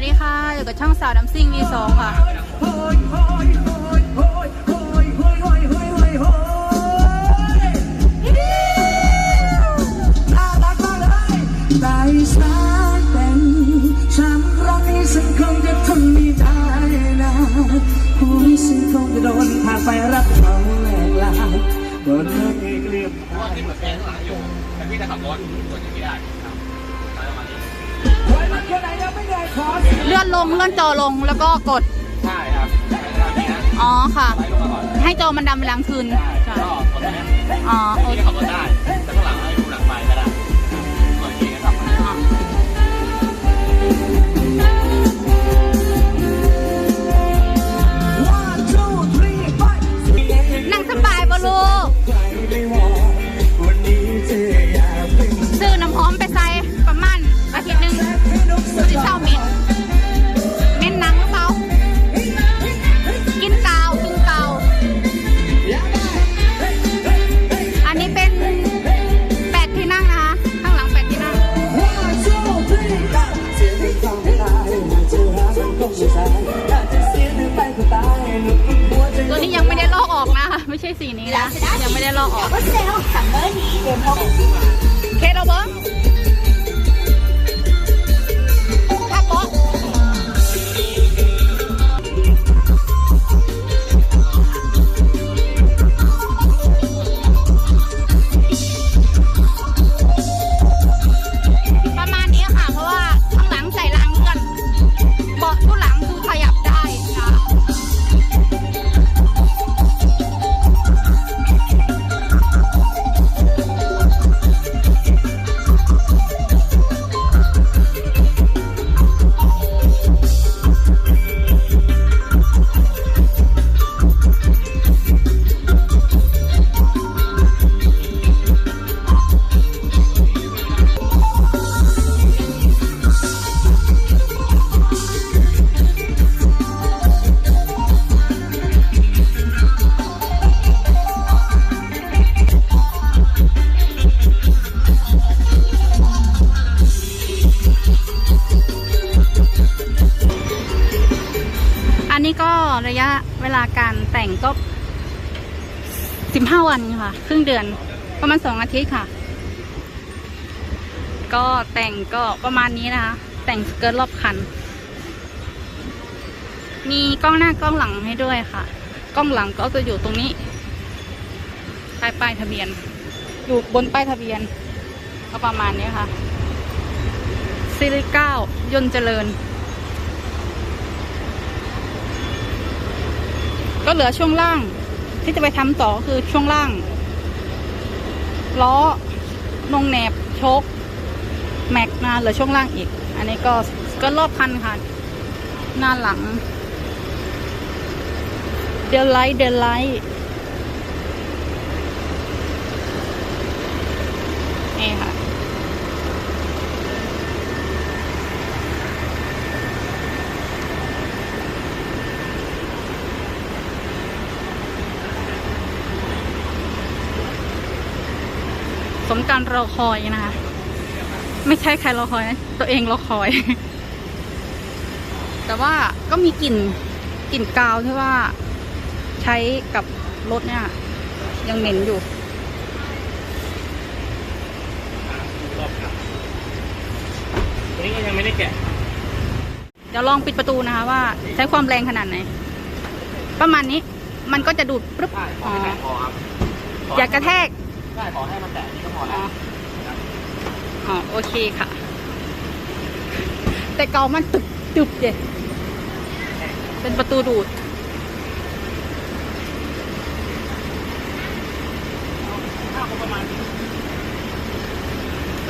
วัสดีค่ะอยู่กับช่องสาวน้ำซิ่งมีสองค่ะได้สักเป็นฉันรักนี้ฉันคงจะทนไม่ได้นะหัวฉันคงจะโดนพาไปรักเขาแหลกลาโดนเธอเอกเรียบเพราะว่าที่เหมือนแฟนหลังอยู่แต่พี่จะขับรถกดอย่างนี้ได้ครับไรประมาณนี้ ไว้มันแค่ไหนยังไม่ได้ขอเสียงเลื่อนลงเลื่อนจอลงแล้วก็กด ใช่ครับใช่ครับนี่นะอ๋อค่ะไล่ลงมาก่อนให้จอมันดำเวลากลางคืนได้ใช่ก็กดตรงเนี้ยอ๋อโอพี่เคจะขับรถได้ ช่สีนี้นะยังไม่ได้ลอกออกเคเราบอา 5 วันค่ะ ครึ่งเดือนประมาณ 2 อาทิตย์ค่ะ ก็แต่งก็ประมาณนี้นะคะ แต่งสเกิร์ตรอบคัน มีกล้องหน้ากล้องหลังให้ด้วยค่ะ กล้องหลังก็จะอยู่ตรงนี้ใต้ป้ายทะเบียน อยู่บนป้ายทะเบียน ก็ประมาณนี้ค่ะซิลิก้ายนเจริญ ก็เหลือช่วงล่าง ที่จะไปทำต่อก็คือช่วงล่าง ล้อนงแหนบชกแม็กนะหรือช่วงล่างอีก อันนี้ก็ก็รอบคันค่ะ หน้าหลัง เดลไลท์เดลไลท์นี่ค่ะ สมการรอคอยนะคะ ไม่ใช่ใครรอคอยนะตัวเองรอคอย แต่ว่าก็มีกลิ่นกลิ่นกาวที่ว่าใช้กับรถเนี่ย ยังเหม็นอยู่ตัวนี้ก็ยังไม่ได้แกะ เดี๋ยวลองปิดประตูนะคะว่าใช้ความแรงขนาดไหน ประมาณนี้ มันก็จะดูดปึ๊บใช่ขออ๋อให้แตะพอครับขอย่ากระแทกใช่ขอให้มันแตะนี่ก็พอแล้วอ๋อโอเคค่ะ แต่เกามันตึบตึบเด็เป็นประตูดูด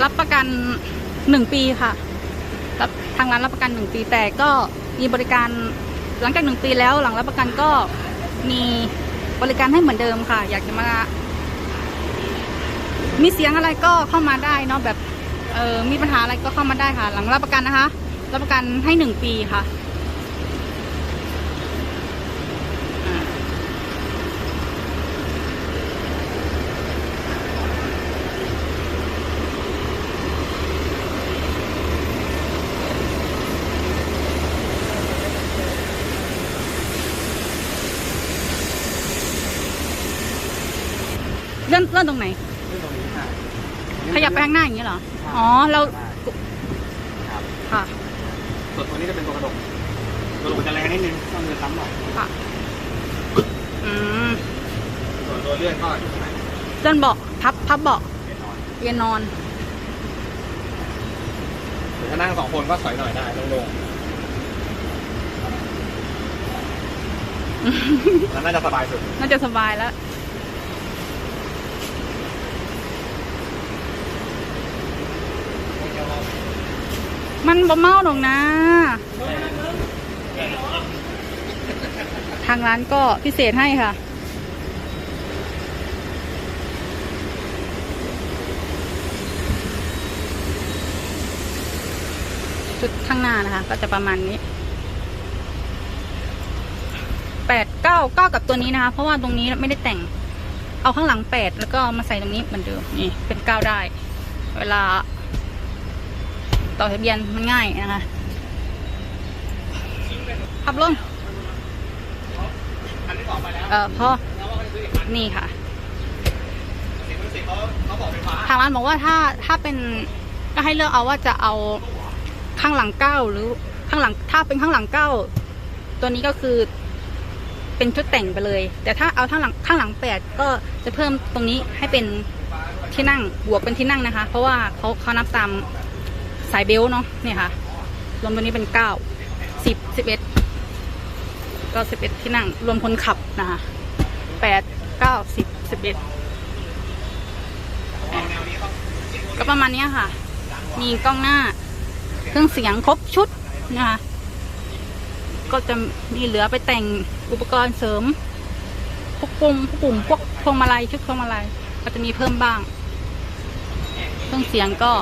รับประกันหนึ่งปีค่ะรับทางร้านรับประกันหนึ่งปีแต่ก็มีบริการหลังจากหนึ่งปีแล้วหลังรับประกันก็มีบริการให้เหมือนเดิมค่ะ อยากจะมา มีเสียงอะไรก็เข้ามาได้เนาะแบบเออมีปัญหาอะไรก็เข้ามาได้ค่ะ หลังรับประกันนะคะ รับประกันให้หนึ่งปีค่ะเริ่มเริ่มตรงไหน ยับไปข้างหน้าอย่างนี้เหรอ อ๋อ เรา ครับค่ะ ส่วนตัวนี้จะเป็นตัวกระดกกระดกมันจะแรงนิดนึงต้องมือซ้ำหน่อยค่ะ อืม ส่วนตัวเลื่อนก็อยู่ข้างในเลื่อนเบาะพับพับเบาะเรียนนอนเรียนนอน หรือถ้านั่งสองคนก็ถอยหน่อยได้ลงๆแล้วน่าจะสบายสุด น่าจะสบายแล้ว มันบ่เมาหรอกนะ ทางร้านก็พิเศษให้ค่ะชุดข้างหน้านะคะ ก็จะประมาณนี้แปดเก้าเก้ากับตัวนี้นะคะ เพราะว่าตรงนี้ไม่ได้แต่งเอาข้างหลังแปดแล้วก็มาใส่ตรงนี้เหมือนเดิมนี่เป็นเก้าได้ เวลา ต่อทะเบียนมันง่ายนะคะขับลงคันที่สองไปแล้วเออพอแล้วว่าเขาจะซื้อนี่ค่ะทางร้านบอกว่าถ้าถ้าเป็นก็ให้เลือกเอาว่าจะเอาข้างหลังเก้าหรือข้างหลังถ้าเป็นข้างหลังเก้าตัวนี้ก็คือเป็นชุดแต่งไปเลย แต่ถ้าเอาข้างหลังข้างหลังแปดก็จะเพิ่มตรงนี้ให้เป็นที่นั่งบวกเป็นที่นั่งนะคะ เพราะว่าเขาเขานับตาม สายเบลต์เนาะนี่ค่ะ รวมตัวนี้เป็นเก้าสิบสิบเอ็ดก็สิบเอ็ดที่นั่ง รวมคนขับนะคะแปดเก้าสิบสิบเอ็ดก็ประมาณนี้ค่ะ มีกล้องหน้า เครื่องเสียงครบชุดนะคะ ก็จะมีเหลือไปแต่งอุปกรณ์เสริม พวกปุ่มพวกปุ่มพวกพวงมาลัยชุดพวงมาลัยก็จะมีเพิ่มบ้าง เครื่องเสียงก็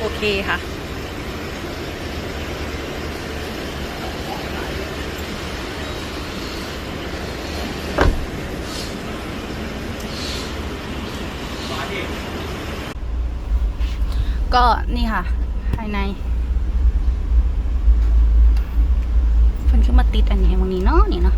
โอเคค่ะ ก็นี่ค่ะ ภายในเพิ่นขึ้นมาติดอันนี้ให้วันนี้เนาะนี่เนาะ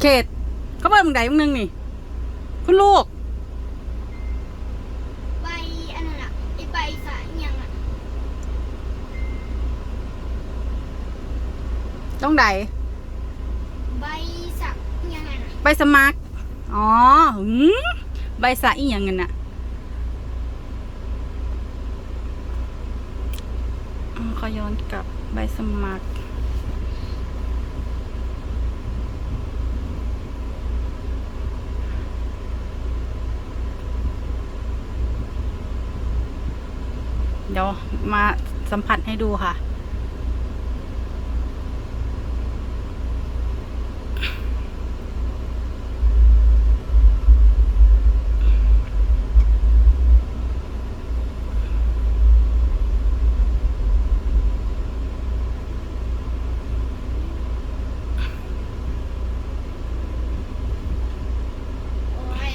เขต เขาเปิดมึงใดมึงนึงนี่ คุณลูก ใบอันนั้นอะไอใบสายยังอะต้องใดใบสักยังไงนะใบสมัคร อ๋อหืมใบสะอีหยังเงินน่ะอืมขอย้อนกลับใบสมัคร ดี๋ยวมาสัมผัสให้ดูค่ะ โอ้ย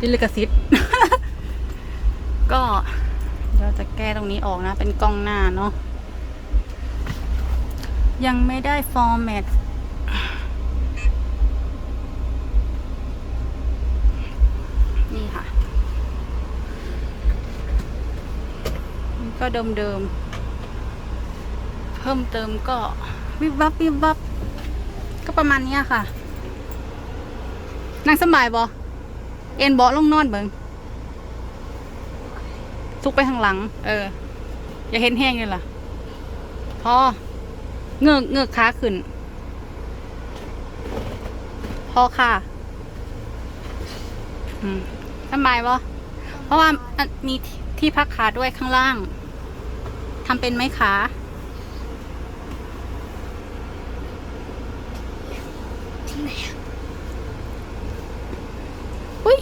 ดิลิกซิตก็เราจะแก้ตรงนี้ออกนะ เป็นกล้องหน้าเนาะยังไม่ได้ฟอร์แมตนี่ค่ะมันก็เดิมๆเพิ่มเติมก็วิบวับวิบวับ ก็ประมาณนี้ค่ะนั่งสบายบอ เอ็นเบาะลงนอนเบิงซุกไปข้างหลัง เออ อย่าเห็นแห้งเลยล่ะ พอ เงือกเงือกขาขึ้น พอค่ะอืมสบายบ่ราะว่าอะมีที่พักขาด้วยข้างล่างทำเป็นไหมคะที่ไหนอะ อุ้ย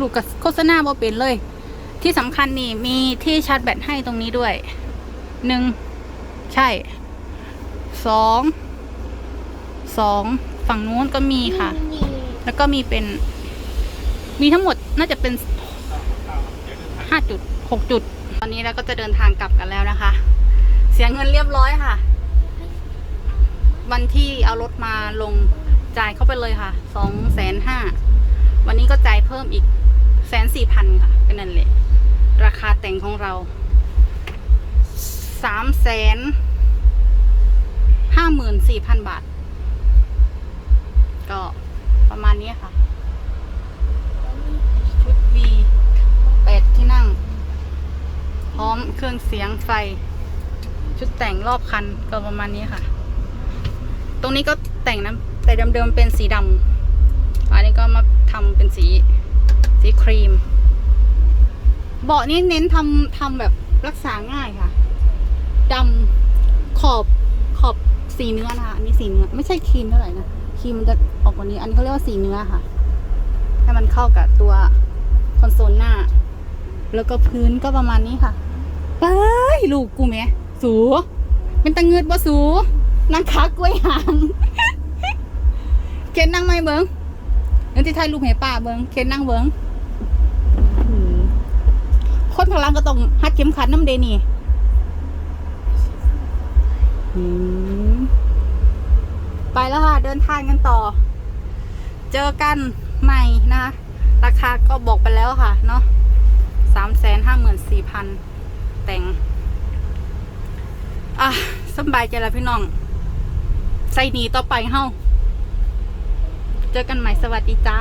ลูกกับโฆษณาบ่เป็นเลย ที่สำคัญนี่มีที่ชาร์จแบตให้ตรงนี้ด้วยหนึ่งใช่สองสองฝั่งนู้นก็มีค่ะ แล้วก็มีเป็น มีทั้งหมดน่าจะเป็นห้าจุดหกจุด ตอนนี้เราก็จะเดินทางกลับกันแล้วนะคะ เสียเงินเรียบร้อยค่ะ วันที่เอารถมาลงจ่ายเข้าไปเลยค่ะสองแสนห้าวันนี้ก็จ่ายเพิ่มอีก แสนสี่พันค่ะเป็นั่นแหละ ราคาแต่งของเราสามแสนห้าหมื่นสี่พันบาท ก็ประมาณนี้ค่ะชุด V แปดที่นั่ง พร้อมเครื่องเสียงไฟ ชุดแต่งรอบคันก็ประมาณนี้ค่ะ ตรงนี้ก็แต่งนะแต่เดิมๆเป็นสีดำอันนี้ก็มาทำเป็นสี สีครีม เบาะนี่เน้นทำทำแบบรักษาง่ายค่ะดำขอบขอบสีเนื้อนะคะอันนี้สีเนื้อไม่ใช่ครีมเท่าไหร่นะครีมมันจะออกกว่านี้ อันนี้เขาเรียกว่าสีเนื้อค่ะ ให้มันเข้ากับตัวคอนโซลหน้า แล้วก็พื้นก็ประมาณนี้ค่ะไปลูกกูแม่สูเป็นตังเงิดบ่สูนั่งขากล้วยหางเคนนั่งไหมเบิงเดี๋ยวที่ถ่ายรูปให้ป้าเบิงเคนนั่งเบิง คนพลังก็ต้องหัดเข็มขัดน้ำเดนี่อืมไปแล้วค่ะ เดินทางกันต่อ เจอกันใหม่นะคะราคาก็บอกไปแล้วค่ะ เนาะสามแสนห้าหมื่นสี่พันแต่ง อะสำบายใจแล้วพี่น้อง ใส่หนีต่อไปเฮ้า เจอกันใหม่สวัสดีจ้า